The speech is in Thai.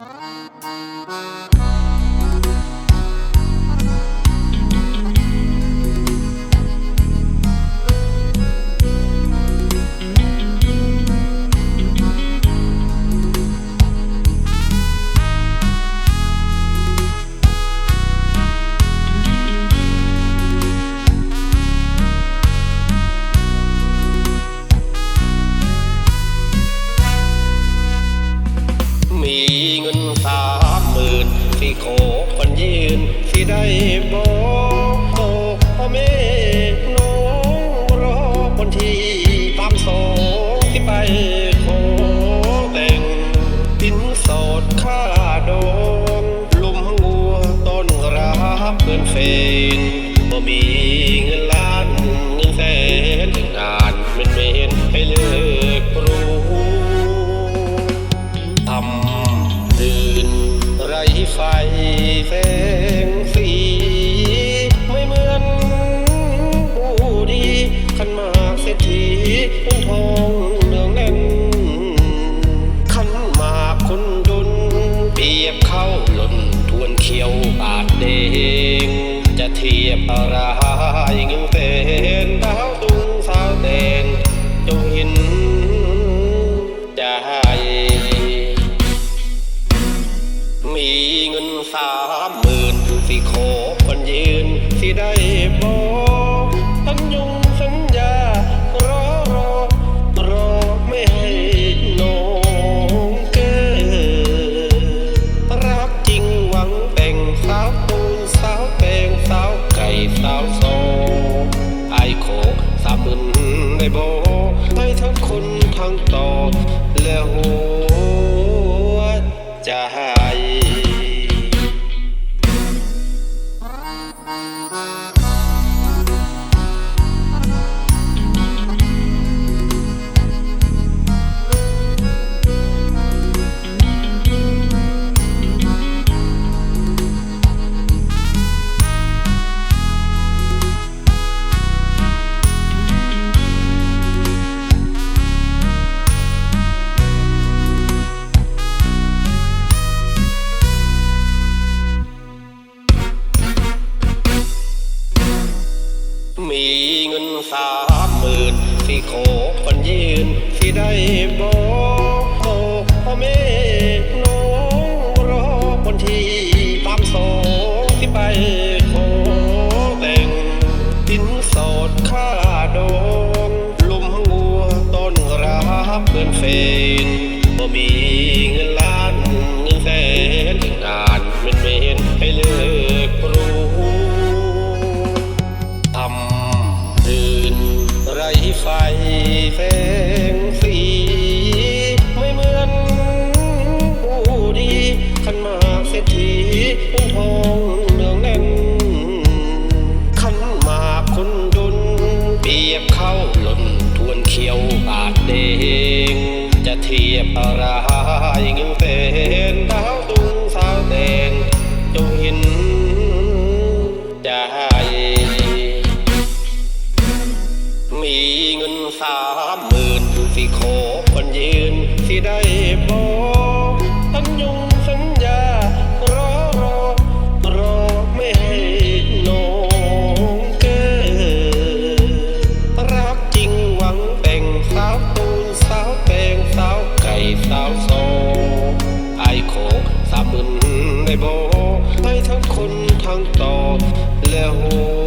มี ที่ ง จะเทียบอะไรเงินเป็นดาวตุงสาวเตนจงหินใจมีเงินสามหมื่นสิขอคน มื่นที่ขอคนยืนที่ได้บอกพ่อแม่น้องรอคนที่ตามสองที่ไปขอแต่งสินสอดค่าดองลุมงัวต้นรับเกินเฟนบ่มีเงินล้าน ไรไฟแสงสี ไม่เหมือนผู้ดีขันมาเศรษฐีเงินทองเนืองแน่นขันมาคนดุนเปียบเข้าหล่นทวนเขียวบาดเดงจะเทียบอะไรเงินเป็นดาวตุงสาว สามหมื่นสิขอคนยืนสิได้บอกสัญญงสัญญารอรอรอไม่ให้น้องเกิดรักจริงหวังแต่งสาวตูนสาวแตงสาวไก่สาวโซไอายขอสามหมื่นได้บอกให้ทั้งคนทั้งต่อและหัว